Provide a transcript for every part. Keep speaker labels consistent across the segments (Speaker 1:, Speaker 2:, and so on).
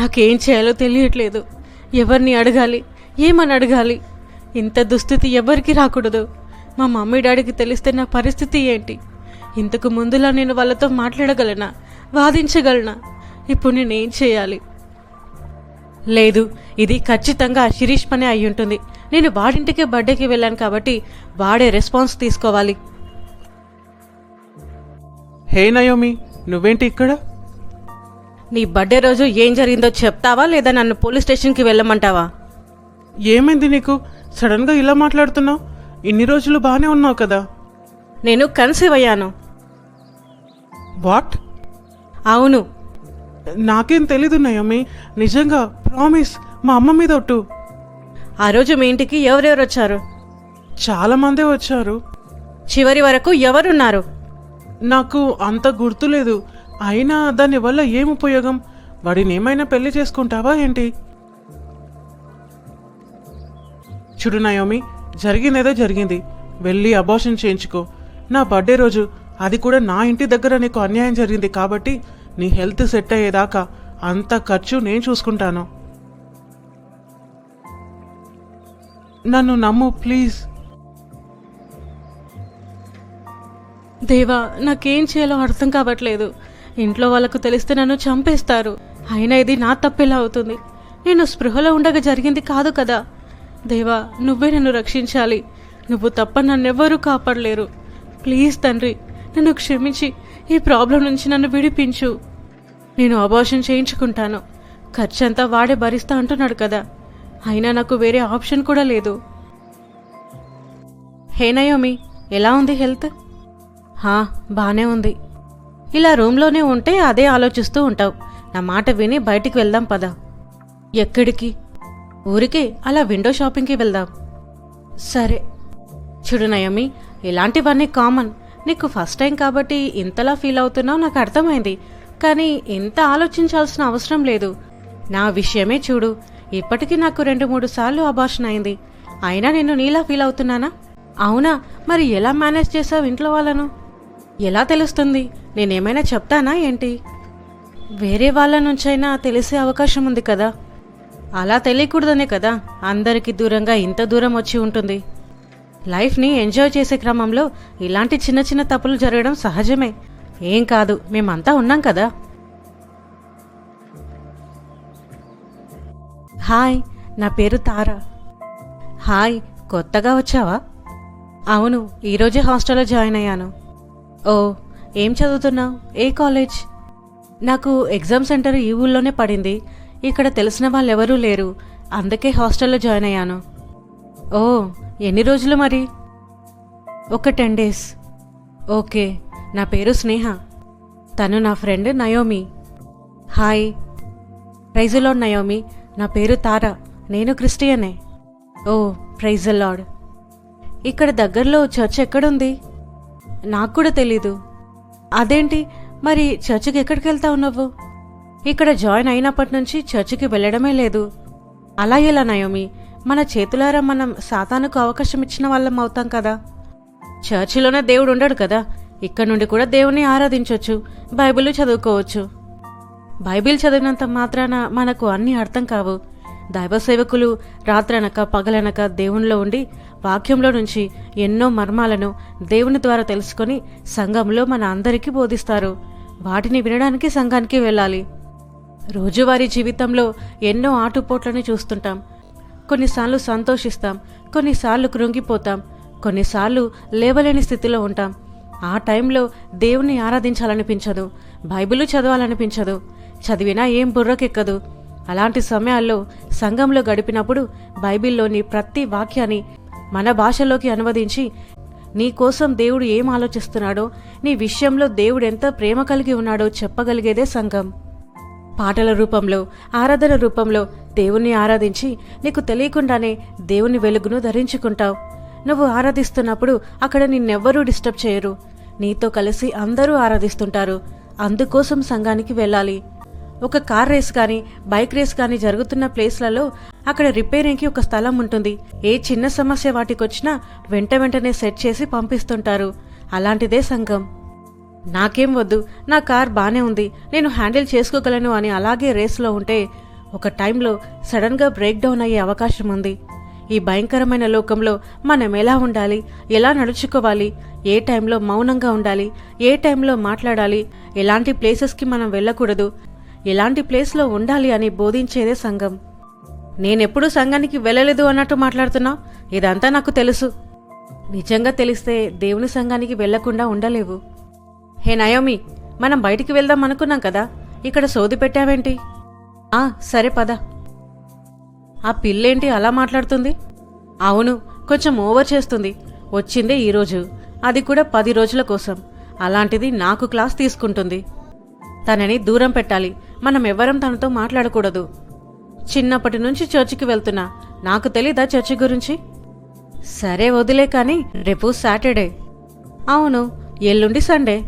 Speaker 1: నాకేం చేయాలో తెలియట్లేదు. ఎవరిని అడగాలి? ఏమని అడగాలి? ఇంత దుస్థితి ఎవరికి రాకూడదు? మా మమ్మీ డాడీకి తెలిస్తే నా పరిస్థితి ఏంటి? ఇంతకు ముందులా నేను వాళ్ళతో మాట్లాడగలనా? వాదించగలనా? ఇప్పుడు నేనేం చేయాలి? లేదు ఇది ఖచ్చితంగా శిరీష్ పనే అయి ఉంటుంది. నేను వాడింటికే బర్త్డేకి వెళ్ళాను కాబట్టి వాడే రెస్పాన్స్ తీసుకోవాలి.
Speaker 2: హే నయోమి నువ్వేంటి ఇక్కడ?
Speaker 1: నీ బర్త్డే రోజు ఏం జరిగిందో చెప్తావా లేదా నన్ను పోలీస్ స్టేషన్కి వెళ్ళమంటావా?
Speaker 2: ఏమైంది నీకు? సడన్గా ఇలా మాట్లాడుతున్నావు? ఇన్ని రోజులు బాగానే ఉన్నావు కదా.
Speaker 1: నేను కన్సీవ్ అయ్యాను.
Speaker 2: వాట్?
Speaker 1: అవును.
Speaker 2: నాకేం తెలీదు నయోమి. నిజంగా ప్రామిస్ మా అమ్మ మీద ఒట్టు.
Speaker 1: ఆ రోజు మీ ఇంటికి ఎవరెవరు వచ్చారు?
Speaker 2: చాలా మందే వచ్చారు.
Speaker 1: చివరి వరకు ఎవరున్నారు?
Speaker 2: నాకు అంత గుర్తులేదు. అయినా దాని వల్ల ఏం ఉపయోగం? వాడిని ఏమైనా పెళ్ళి చేసుకుంటావా ఏంటి? చూడు నయోమి జరిగిందేదో జరిగింది. వెళ్ళి అబార్షన్ చేయించుకో. నా బర్త్డే రోజు అది కూడా నా ఇంటి దగ్గర నీకు అన్యాయం జరిగింది కాబట్టి నీ హెల్త్ సెట్ అయ్యేదాకా అంత ఖర్చు నేను చూసుకుంటాను. నన్ను నమ్ము ప్లీజ్
Speaker 1: దేవా నాకేం చేయాలో అర్థం కావట్లేదు. ఇంట్లో వాళ్ళకు తెలిస్తే నన్ను చంపేస్తారు. అయినా ఇది నా తప్పెలా అవుతుంది. నేను స్పృహలో ఉండగా జరిగింది కాదు కదా. దేవా నువ్వే నన్ను రక్షించాలి. నువ్వు తప్ప నన్నెవ్వరూ కాపాడలేరు. ప్లీజ్ తండ్రి నన్ను క్షమించి ఈ ప్రాబ్లం నుంచి నన్ను విడిపించు. నేను అబార్షన్ చేయించుకుంటాను. ఖర్చంతా వాడే భరిస్తా అంటున్నాడు కదా. అయినా నాకు వేరే ఆప్షన్ కూడా లేదు. హేనయోమి ఎలా ఉంది హెల్త్? హా బానే ఉంది. ఇలా రూమ్లోనే ఉంటే అదే ఆలోచిస్తూ ఉంటావు. నా మాట విని బయటికి వెళ్దాం పద. ఎక్కడికి? ఊరికే అలా విండో షాపింగ్కి వెళ్దాం. సరే. చూడు నయమి ఇలాంటివన్నీ కామన్. నీకు ఫస్ట్ టైం కాబట్టి ఇంతలా ఫీల్ అవుతున్నావు నాకు అర్థమైంది. కానీ ఇంత ఆలోచించాల్సిన అవసరం లేదు. నా విషయమే చూడు. ఇప్పటికీ నాకు రెండు మూడు సార్లు అబార్షన్ అయింది. అయినా నేను నీలా ఫీల్ అవుతున్నానా? అవునా? మరి ఎలా మేనేజ్ చేసావు ఇంట్లో వాళ్ళను? ఎలా తెలుస్తుంది? నేనేమైనా చెప్తానా ఏంటి? వేరే వాళ్ళ నుంచైనా తెలిసే అవకాశం ఉంది కదా. అలా తెలియకూడదనే కదా. అందరికీ దూరంగా ఇంత దూరం వచ్చి ఉంటుంది. లైఫ్ని ఎంజాయ్ చేసే క్రమంలో ఇలాంటి చిన్న చిన్న తప్పులు జరగడం సహజమే. ఏం కాదు మేమంతా ఉన్నాం కదా. హాయ్ నా పేరు తారా. హాయ్ కొత్తగా వచ్చావా? అవును ఈరోజే హాస్టల్లో జాయిన్ అయ్యాను. ఓ ఏం చదువుతున్నావు? ఏ కాలేజ్? నాకు ఎగ్జామ్ సెంటర్ ఈ ఊళ్ళోనే పడింది. ఇక్కడ తెలిసిన వాళ్ళు ఎవరూ లేరు. అందుకే హాస్టల్లో జాయిన్ అయ్యాను. ఓ ఎన్ని రోజులు మరి? ఒక టెన్ డేస్. ఓకే నా పేరు స్నేహ. తను నా ఫ్రెండ్ నయోమి. హాయ్. ప్రైజులాడ్ నయోమి నా పేరు తారా. నేను క్రిస్టియనే. ఓ ప్రైజులాడ్ ఇక్కడ దగ్గరలో చర్చ్ ఎక్కడుంది? నాకు కూడా తెలీదు. అదేంటి? మరి చర్చికి ఎక్కడికి వెళ్తావు నువ్వు? ఇక్కడ జాయిన్ అయినప్పటి నుంచి చర్చికి వెళ్ళడమే లేదు. అలా ఎలా నయోమి? మన చేతులారా మనం సాతానుకు అవకాశం ఇచ్చిన వాళ్ళం అవుతాం కదా. చర్చిలోనే దేవుడు ఉండడు కదా. ఇక్కడ నుండి కూడా దేవుని ఆరాధించవచ్చు బైబిల్ చదువుకోవచ్చు. బైబిల్ చదివినంత మాత్రాన మనకు అన్నీ అర్థం కావు. దైవ సేవకులు రాత్రనక పగలనక దేవునిలో ఉండి వాక్యంలో నుంచి ఎన్నో మర్మాలను దేవుని ద్వారా తెలుసుకొని సంఘంలో మన అందరికీ బోధిస్తారు. వాటిని వినడానికి సంఘానికి వెళ్ళాలి. రోజువారీ జీవితంలో ఎన్నో ఆటుపోట్లను చూస్తుంటాం. కొన్నిసార్లు సంతోషిస్తాం కొన్నిసార్లు కృంగిపోతాం కొన్నిసార్లు లేవలేని స్థితిలో ఉంటాం. ఆ టైంలో దేవుణ్ణి ఆరాధించాలనిపించదు బైబిల్ చదవాలనిపించదు. చదివినా ఏం బుర్రకెక్కదు. అలాంటి సమయాల్లో సంఘంలో గడిపినప్పుడు బైబిల్లోని ప్రతి వాక్యాన్ని మన భాషలోకి అనువదించి నీ కోసం దేవుడు ఏం ఆలోచిస్తున్నాడో నీ విషయంలో దేవుడు ఎంత ప్రేమ కలిగి ఉన్నాడో చెప్పగలిగేదే సంఘం. పాటల రూపంలో ఆరాధన రూపంలో దేవుణ్ణి ఆరాధించి నీకు తెలియకుండానే దేవుని వెలుగును ధరించుకుంటావు. నువ్వు ఆరాధిస్తున్నప్పుడు అక్కడ నిన్నెవ్వరూ డిస్టర్బ్ చేయరు. నీతో కలిసి అందరూ ఆరాధిస్తుంటారు. అందుకోసం సంఘానికి వెళ్ళాలి. ఒక కార్ రేస్ కానీ బైక్ రేస్ కానీ జరుగుతున్న ప్లేస్లలో అక్కడ రిపేరింగ్కి ఒక స్థలం ఉంటుంది. ఏ చిన్న సమస్య వాటికొచ్చినా వెంట వెంటనే సెట్ చేసి పంపిస్తుంటారు. అలాంటిదే సంఘం. నాకేం వద్దు నా కార్ బానే ఉంది నేను హ్యాండిల్ చేసుకోగలను అని అలాగే రేస్లో ఉంటే ఒక టైంలో సడన్గా బ్రేక్ డౌన్ అయ్యే అవకాశం ఉంది. ఈ భయంకరమైన లోకంలో మనం ఎలా ఉండాలి ఎలా నడుచుకోవాలి ఏ టైంలో మౌనంగా ఉండాలి ఏ టైంలో మాట్లాడాలి ఎలాంటి ప్లేసెస్కి మనం వెళ్ళకూడదు ఎలాంటి ప్లేస్లో ఉండాలి అని బోధించేదే సంఘం. నేనెప్పుడు సంఘానికి వెళ్ళలేదు అన్నట్టు మాట్లాడుతున్నావు ఇదంతా నాకు తెలుసు. నిజంగా తెలిస్తే దేవుని సంఘానికి వెళ్ళకుండా ఉండలేవు. హే నయోమి మనం బయటికి వెళ్దాం అనుకున్నాం కదా? ఇక్కడ సోది పెట్టావేంటి? ఆ సరే పద. ఆ పిల్లేంటి అలా మాట్లాడుతుంది? అవును కొంచెం ఓవర్ చేస్తుంది. వచ్చిందే ఈరోజు. అది కూడా పది రోజుల కోసం. అలాంటిది నాకు క్లాస్ తీసుకుంటుంది. తనని దూరం పెట్టాలి. మనం ఎవరం తనతో మాట్లాడకూడదు. చిన్నప్పటి నుంచి చర్చికి వెళ్తున్నా. నాకు తెలీదా చర్చి గురించి? సరే వదిలే కానీ రేపు సాటర్డే. అవును ఎల్లుండి సండే.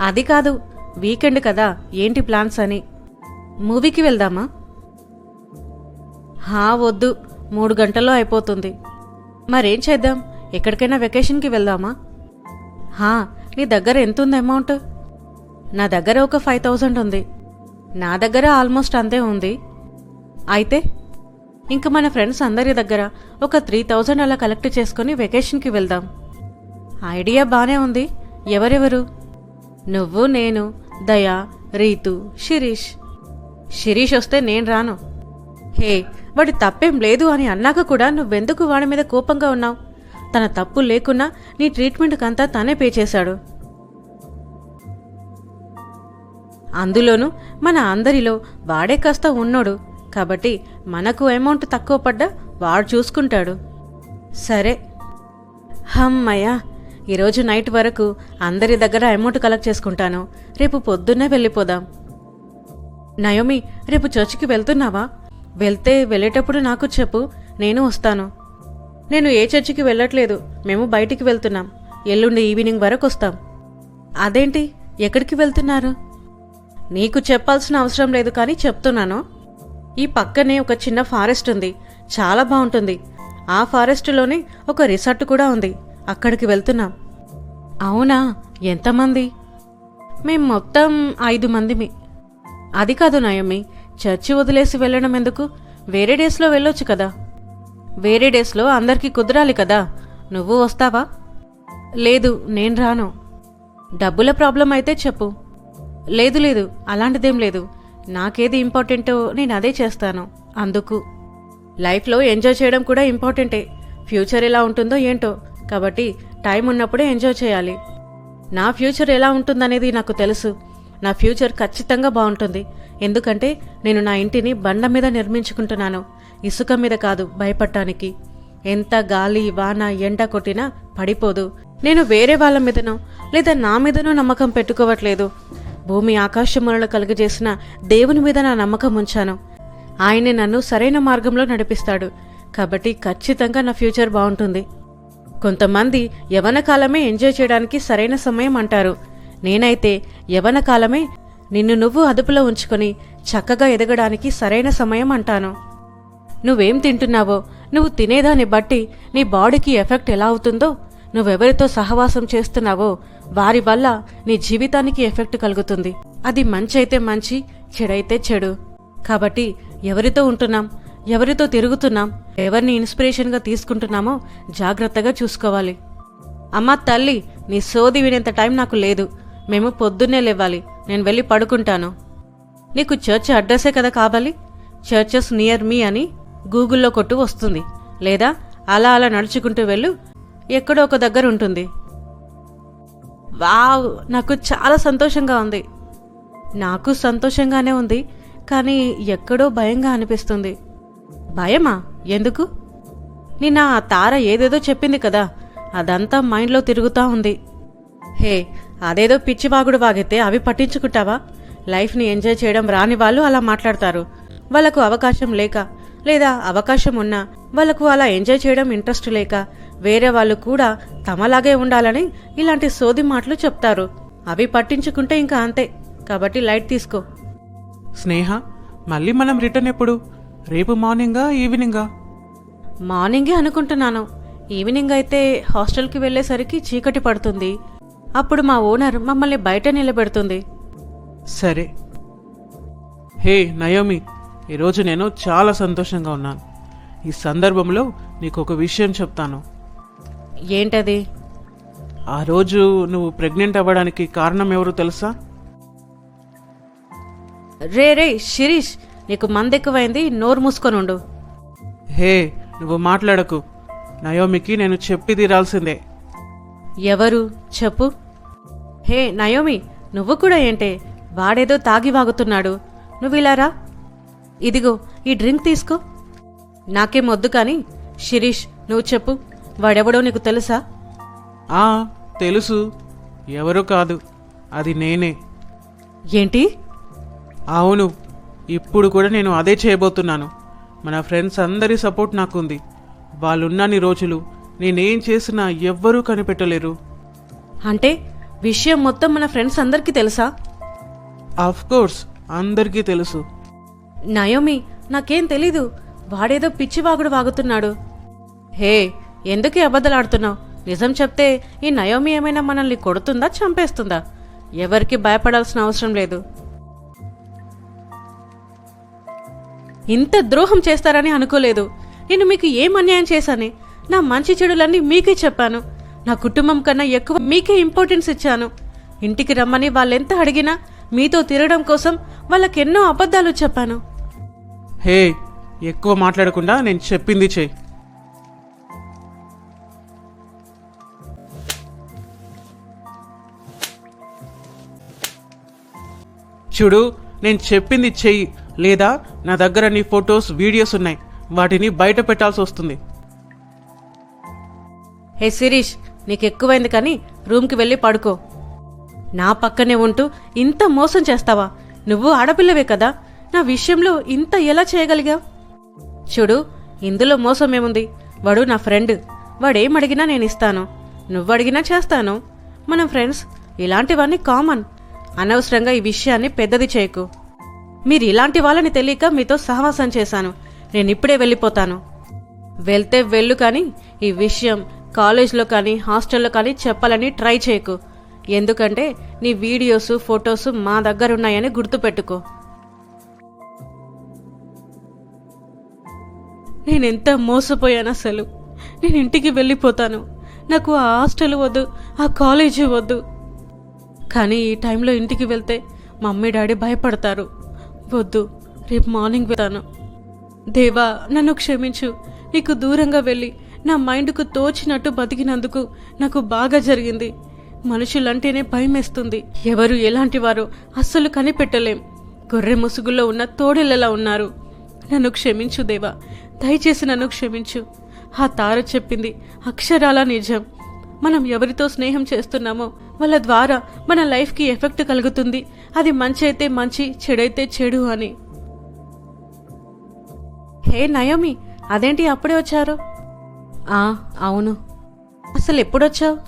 Speaker 1: అది కాదు వీకెండ్ కదా ఏంటి ప్లాన్స్ అని. మూవీకి వెళ్దామా? హా వద్దు. మూడు గంటల్లో అయిపోతుంది. మరేం చేద్దాం? ఎక్కడికైనా వెకేషన్కి వెళ్దామా? హా నీ దగ్గర ఎంత ఉంది అమౌంట్? నా దగ్గర ఒక ఫైవ్ థౌజండ్ ఉంది. నా దగ్గర ఆల్మోస్ట్ అంతే ఉంది. అయితే ఇంక మన ఫ్రెండ్స్ అందరి దగ్గర ఒక త్రీ థౌజండ్ అలా కలెక్ట్ చేసుకుని వెకేషన్కి వెళ్దాం. ఐడియా బానే ఉంది. ఎవరెవరు? నువ్వు నేను దయా రీతు శిరీష్. శిరీష్ వస్తే నేను రాను. హే వాడి తప్పేం లేదు అని అన్నాక కూడా నువ్వెందుకు వాడి మీద కోపంగా ఉన్నావు? తన తప్పు లేకున్నా నీ ట్రీట్మెంట్కంతా తనే పే చేశాడు. అందులోనూ మన అందరిలో వాడే కాస్త ఉన్నోడు. కాబట్టి మనకు అమౌంట్ తక్కువ పడ్డా వాడు చూసుకుంటాడు. సరే. హమ్మయ్యా! ఈరోజు నైట్ వరకు అందరి దగ్గర అమౌంట్ కలెక్ట్ చేసుకుంటాను. రేపు పొద్దున్నే వెళ్ళిపోదాం. నయోమి రేపు చర్చికి వెళ్తున్నావా? వెళ్తే వెళ్ళేటప్పుడు నాకు చెప్పు. నేను వస్తాను. నేను ఏ చర్చికి వెళ్ళట్లేదు. మేము బయటికి వెళ్తున్నాం. ఎల్లుండి ఈవినింగ్ వరకు వస్తాం. అదేంటి? ఎక్కడికి వెళ్తున్నారు? నీకు చెప్పాల్సిన అవసరం లేదు కానీ చెప్తున్నాను. ఈ పక్కనే ఒక చిన్న ఫారెస్ట్ ఉంది. చాలా బాగుంటుంది. ఆ ఫారెస్ట్లోనే ఒక రిసార్ట్ కూడా ఉంది. అక్కడికి వెళ్తున్నాం. అవునా? ఎంతమంది? మేం మొత్తం ఐదు మందిమి. అది కాదు నయమి చర్చి వదిలేసి వెళ్ళడం ఎందుకు? వేరే డేస్లో వెళ్ళొచ్చు కదా. వేరే డేస్లో అందరికీ కుదరాలి కదా. నువ్వు వస్తావా? లేదు నేను రాను. డబ్బుల ప్రాబ్లం అయితే చెప్పు. లేదు లేదు అలాంటిదేం లేదు. నాకేది ఇంపార్టెంటో నేను అదే చేస్తాను. అందుకు. లైఫ్లో ఎంజాయ్ చేయడం కూడా ఇంపార్టెంటే. ఫ్యూచర్ ఎలా ఉంటుందో ఏంటో. కాబట్టి టైం ఉన్నప్పుడే ఎంజాయ్ చేయాలి. నా ఫ్యూచర్ ఎలా ఉంటుందనేది నాకు తెలుసు. నా ఫ్యూచర్ ఖచ్చితంగా బాగుంటుంది. ఎందుకంటే నేను నా ఇంటిని బండ మీద నిర్మించుకుంటున్నాను. ఇసుక మీద కాదు భయపడటానికి. ఎంత గాలి వాన ఎండ కొట్టినా పడిపోదు. నేను వేరే వాళ్ళ మీదనో లేదా నా మీదనో నమ్మకం పెట్టుకోవట్లేదు. భూమి ఆకాశములను కలుగజేసిన దేవుని మీద నా నమ్మకం ఉంచాను. ఆయనే నన్ను సరైన మార్గంలో నడిపిస్తాడు. కాబట్టి ఖచ్చితంగా నా ఫ్యూచర్ బాగుంటుంది. కొంతమంది యవన కాలమే ఎంజాయ్ చేయడానికి సరైన సమయం అంటారు. నేనైతే యవన కాలమే నిన్ను నువ్వు అదుపులో ఉంచుకొని చక్కగా ఎదగడానికి సరైన సమయం అంటాను. నువ్వేం తింటున్నావో నువ్వు తినేదాన్ని బట్టి నీ బాడీకి ఎఫెక్ట్ ఎలా అవుతుందో నువ్వెవరితో సహవాసం చేస్తున్నావో వారి వల్ల నీ జీవితానికి ఎఫెక్ట్ కలుగుతుంది. అది మంచి అయితే మంచి చెడైతే చెడు. కాబట్టి ఎవరితో ఉంటున్నాం ఎవరితో తిరుగుతున్నాం ఎవరిని ఇన్స్పిరేషన్గా తీసుకుంటున్నామో జాగ్రత్తగా చూసుకోవాలి. అమ్మా తల్లి నీ సోది వినేంత టైం నాకు లేదు. మేము పొద్దున్నే లేవాలి. నేను వెళ్ళి పడుకుంటాను. నీకు చర్చ్ అడ్రస్సే కదా కావాలి? చర్చెస్ నియర్ మీ అని గూగుల్లో కొట్టు వస్తుంది. లేదా అలా అలా నడుచుకుంటూ వెళ్ళు. ఎక్కడో ఒక దగ్గర ఉంటుంది. వావ్ నాకు చాలా సంతోషంగా ఉంది. నాకు సంతోషంగానే ఉంది కానీ ఎక్కడో భయంగా అనిపిస్తుంది. భయమా? ఎందుకు? నిన్న ఆ తార ఏదేదో చెప్పింది కదా అదంతా మైండ్లో తిరుగుతా ఉంది. హే అదేదో పిచ్చివాగుడు వాగితే అవి పట్టించుకుంటావా? లైఫ్ని ఎంజాయ్ చేయడం రాని వాళ్ళు అలా మాట్లాడతారు. వాళ్ళకు అవకాశం లేక లేదా అవకాశం ఉన్నా వాళ్ళకు అలా ఎంజాయ్ చేయడం ఇంట్రెస్ట్ లేక వేరే వాళ్ళు కూడా తమలాగే ఉండాలని ఇలాంటి సోది మాటలు చెప్తారు. అవి పట్టించుకుంటే ఇంకా అంతే. కాబట్టి లైట్ తీసుకో.
Speaker 2: స్నేహ మళ్ళీ మనం రిటర్న్ ఎప్పుడు? రేపు మార్నింగా ఈవినింగా?
Speaker 1: మార్నింగే అనుకుంటున్నాను. ఈవినింగ్ అయితే హాస్టల్కి వెళ్ళేసరికి చీకటి పడుతుంది. అప్పుడు మా ఓనర్ మమ్మల్ని బయట నిలబెడుతుంది.
Speaker 2: సరే. హే నయోమి ఈరోజు నేను చాలా సంతోషంగా ఉన్నాను. ఈ సందర్భంలో నీకు ఒక విషయం చెప్తాను.
Speaker 1: ఏంటది?
Speaker 2: ఆ రోజు నువ్వు ప్రెగ్నెంట్ అవ్వడానికి కారణం ఎవరు తెలుసా?
Speaker 1: రే రే శిరీష్ నీకు మందెక్కువైంది నోరు మూసుకొని ఉండు.
Speaker 2: హే నువ్వు మాట్లాడకు. నయోమికి నేను చెప్పి తీరాల్సిందే.
Speaker 1: ఎవరు? చెప్పు. హే నయోమి నువ్వు కూడా ఏంటే? వాడేదో తాగి వాగుతున్నాడు. నువ్వు ఇలా రా. ఇదిగో ఈ డ్రింక్ తీసుకో. నాకేం వద్దు కానీ శిరీష్ నువ్వు చెప్పు. వాడెవడో నీకు తెలుసా?
Speaker 2: ఆ తెలుసు. ఎవరు కాదు. అది నేనే.
Speaker 1: ఏంటి?
Speaker 2: అవును. ఇప్పుడు కూడా నేను అదే చేయబోతున్నాను. మన ఫ్రెండ్స్ అందరి సపోర్ట్ నాకుంది. వాళ్ళున్నన్ని రోజులు నేనేం చేసినా ఎవ్వరూ కనిపెట్టలేరు.
Speaker 1: అంటే విషయం మొత్తం మన ఫ్రెండ్స్ అందరికీ తెలుసా?
Speaker 2: ఆఫ్ కోర్స్ అందరికీ తెలుసు.
Speaker 1: నయోమి నాకేం తెలీదు. వాడేదో పిచ్చివాగుడు వాగుతున్నాడు. హే ఎందుకే అబద్ధలాడుతున్నావు? నిజం చెప్తే ఈ నయోమి ఏమైనా మనల్ని కొడుతుందా చంపేస్తుందా? ఎవరికి భయపడాల్సిన అవసరం లేదు. ఇంత ద్రోహం చేస్తారని అనుకోలేదు. నేను మీకు ఏం అన్యాయం చేశాను? నా మంచి చెడులన్నీ మీకే చెప్పాను. నా కుటుంబం కన్నా ఎక్కువ మీకే ఇంపార్టెన్స్ ఇచ్చాను. ఇంటికి రమ్మని వాళ్ళెంత అడిగినా మీతో తిరగడం కోసం వాళ్ళకెన్నో అబద్ధాలు చెప్పాను.
Speaker 2: హే ఎక్కువ మాట్లాడకుండా నేను చెప్పింది చెయ్యి. చూడు నేను చెప్పింది చెయ్యి లేదా నా దగ్గర నీ ఫొటోస్ వీడియోస్ ఉన్నాయి. వాటిని బయట పెట్టాల్సి వస్తుంది.
Speaker 1: హే శిరీష్ నీకు ఎక్కువైంది కానీ రూమ్కి వెళ్ళి పడుకో. నా పక్కనే ఉంటూ ఇంత మోసం చేస్తావా? నువ్వు ఆడపిల్లవే కదా నా విషయంలో ఇంత ఎలా చేయగలిగావు? చూడు ఇందులో మోసమేముంది వాడు నా ఫ్రెండ్. వాడేం అడిగినా నేను ఇస్తాను. నువ్వు అడిగినా చేస్తాను. మనం ఫ్రెండ్స్ ఇలాంటివన్నీ కామన్. అనవసరంగా ఈ విషయాన్ని పెద్దది చేయకు. మీరు ఇలాంటి వాళ్ళని తెలియక మీతో సహవాసం చేశాను. నేను ఇప్పుడే వెళ్ళిపోతాను. వెళ్తే వెళ్ళు కానీ ఈ విషయం కాలేజ్లో కానీ హాస్టల్లో కానీ చెప్పాలని ట్రై చేయకు. ఎందుకంటే నీ వీడియోస్ ఫొటోస్ మా దగ్గర ఉన్నాయని గుర్తుపెట్టుకో. నేనెంత మోసపోయాను అసలు? నేను ఇంటికి వెళ్ళిపోతాను. నాకు ఆ హాస్టల్ వద్దు ఆ కాలేజీ వద్దు. కానీ ఈ టైంలో ఇంటికి వెళ్తే మమ్మీ డాడీ భయపడతారు. వద్దు రేపు మార్నింగ్ వెళ్తాను. దేవా నన్ను క్షమించు. నీకు దూరంగా వెళ్ళి నా మైండ్కు తోచినట్టు బతికినందుకు నాకు బాగా జరిగింది. మనుషులంటేనే భయమేస్తుంది. ఎవరు ఎలాంటి వారో అస్సలు కనిపెట్టలేం. గొర్రె ముసుగులో ఉన్న తోడెలలా ఉన్నారు. నన్ను క్షమించు దేవా. దయచేసి నన్ను క్షమించు. ఆ తార చెప్పింది అక్షరాల నిజం. మనం ఎవరితో స్నేహం చేస్తున్నామో వాళ్ళ ద్వారా మన లైఫ్కి ఎఫెక్ట్ కలుగుతుంది. అది మంచి అయితే మంచి చెడైతే చెడు అని. హే నయోమి అదేంటి అప్పుడే వచ్చారు? ఆ అవును. అసలు ఎప్పుడొచ్చావు?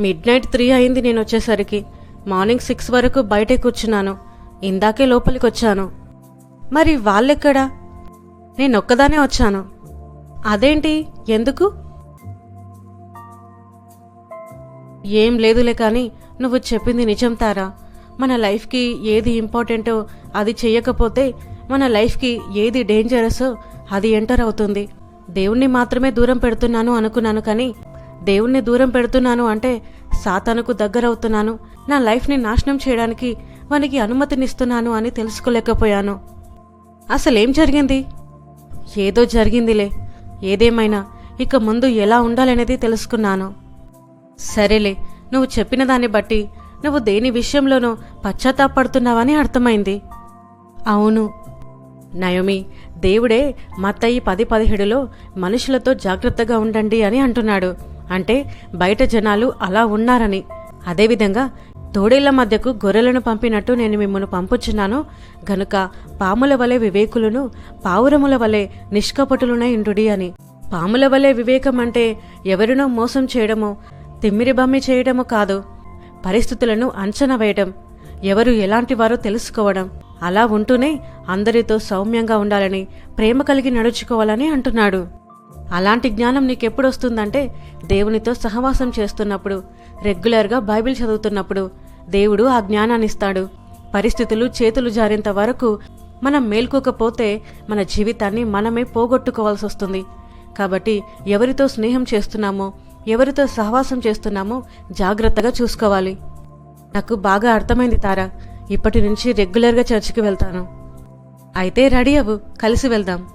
Speaker 1: మిడ్ నైట్ త్రీ అయింది నేను వచ్చేసరికి. మార్నింగ్ సిక్స్ వరకు బయటే కూర్చున్నాను. ఇందాకే లోపలికి వచ్చాను మరి వాళ్ళెక్కడా? నేను ఒక్కదానే వచ్చాను. అదేంటి? ఎందుకు? ఏం లేదులే కానీ నువ్వు చెప్పింది నిజం తారా. మన లైఫ్కి ఏది ఇంపార్టెంటో అది చెయ్యకపోతే మన లైఫ్కి ఏది డేంజరసో అది ఎంటర్ అవుతుంది. దేవుణ్ణి మాత్రమే దూరం పెడుతున్నాను అనుకున్నాను కానీ దేవుణ్ణి దూరం పెడుతున్నాను అంటే సాతానుకు దగ్గరవుతున్నాను. నా లైఫ్ని నాశనం చేయడానికి వానికి అనుమతినిస్తున్నాను అని తెలుసుకోలేకపోయాను. అసలేం జరిగింది? ఏదో జరిగిందిలే. ఏదేమైనా ఇక ముందు ఎలా ఉండాలనేది తెలుసుకున్నాను. సరేలే నువ్వు చెప్పిన దాన్ని బట్టి నువ్వు దేని విషయంలోనూ పశ్చాత్తాపడుతున్నావని అర్థమైంది. అవును. నయోమి దేవుడే మత్తయి పది పదిహేడులో మనుషులతో జాగ్రత్తగా ఉండండి అని అంటున్నాడు. అంటే బయట జనాలు అలా ఉన్నారని. అదేవిధంగా తోడేళ్ళ మధ్యకు గొర్రెలను పంపినట్టు నేను మిమ్మల్ని పంపుచున్నాను. గనుక పాముల వలె వివేకులను పావురముల వలె నిష్కపటులునై ఇండుడి అని. పాముల వలె వివేకం అంటే ఎవరినో మోసం చేయడము తిమ్మిరిబమ్మి చేయడము కాదు. పరిస్థితులను అంచనా వేయడం ఎవరు ఎలాంటి వారో తెలుసుకోవడం. అలా ఉంటూనే అందరితో సౌమ్యంగా ఉండాలని ప్రేమ కలిగి నడుచుకోవాలని అంటున్నాడు. అలాంటి జ్ఞానం నీకెప్పుడు వస్తుందంటే దేవునితో సహవాసం చేస్తున్నప్పుడు రెగ్యులర్గా బైబిల్ చదువుతున్నప్పుడు దేవుడు ఆ జ్ఞానాన్నిస్తాడు. పరిస్థితులు చేతులు జారేంత వరకు మనం మేల్కోకపోతే మన జీవితాన్ని మనమే పోగొట్టుకోవాల్సి వస్తుంది కాబట్టి ఎవరితో స్నేహం చేస్తున్నామో ఎవరితో సహవాసం చేస్తున్నామో జాగ్రత్తగా చూసుకోవాలి. నాకు బాగా అర్థమైంది తారా. ఇప్పటి నుంచి రెగ్యులర్గా చర్చికి వెళ్తాను. అయితే రెడీ అవ్వు. కలిసి వెళ్దాం.